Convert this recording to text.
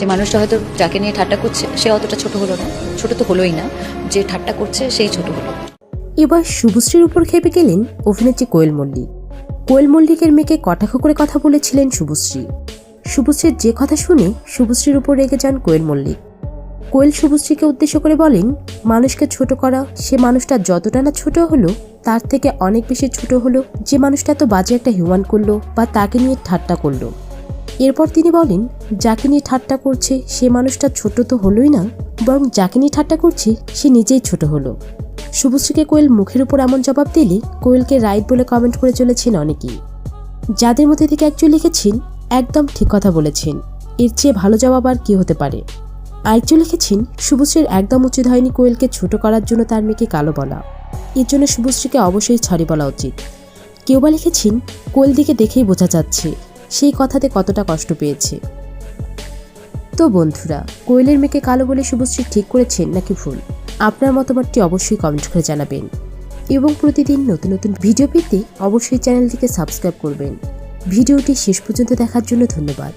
যে মানুষটা হয়তো যাকে নিয়ে ঠাট্টা করছে, সে অতটা ছোট হলো না। ছোট তো হলোই না। যে ঠাট্টা করছে, সেই ছোট হলো। এবার শুভশ্রীর উপর খেপে গেলেন অভিনেত্রী কোয়েল মল্লিক। কোয়েল মল্লিকের মেয়েকে কটাক্ষ করে কথা বলেছিলেন শুভশ্রী। শুভশ্রীর যে কথা শুনে শুভশ্রীর উপর রেগে যান কোয়েল মল্লিক। কোয়েল শুভশ্রীকে উদ্দেশ্য করে বলেন, মানুষকে ছোট করা, সে মানুষটা যতটা না ছোট হলো, তার থেকে অনেক বেশি ছোট হলো। যে মানুষটা এত বাজে একটা হিউমান করল বা তাকে নিয়ে ঠাট্টা করল। এরপর তিনি বলেন, যাকে নিয়ে ঠাট্টা করছে, সে মানুষটা ছোট তো হলোই না, বরং যাকে নিয়ে ঠাট্টা করছে, সে নিজেই ছোট হলো। শুভশ্রীকে কোয়েল মুখের উপর এমন জবাব দিলে কোয়েলকে রাইট বলে কমেন্ট করে চলেছেন অনেকেই। যাদের মধ্যে থেকে একজন লিখেছেন, একদম ঠিক কথা বলেছেন। এর চেয়ে ভালো জবাব আর কি হতে পারে? আরেকজন লিখেছেন, শুভশ্রীর একদম উচিত হয়নি কোয়েলকে ছোট করার জন্য তার মেয়েকে কালো বলা। এর জন্য শুভশ্রীকে অবশ্যই ছাড়ি বলা উচিত। কেউ বা লিখেছেন, কোয়েল দিকে দেখেই বোঝা যাচ্ছে। সেই কথাতে কতটা কষ্ট পেয়েছে। তো বন্ধুরা, কোয়েলের মেয়েকে কালো বলে শুভশ্রী ঠিক করেছেন নাকি ভুল? আপনার মতামতটি অবশ্যই কমেন্ট করে জানাবেন। এবং প্রতিদিন নতুন নতুন ভিডিও পেতে অবশ্যই চ্যানেলটিকে সাবস্ক্রাইব করবেন। ভিডিওটি শেষ পর্যন্ত দেখার জন্য ধন্যবাদ।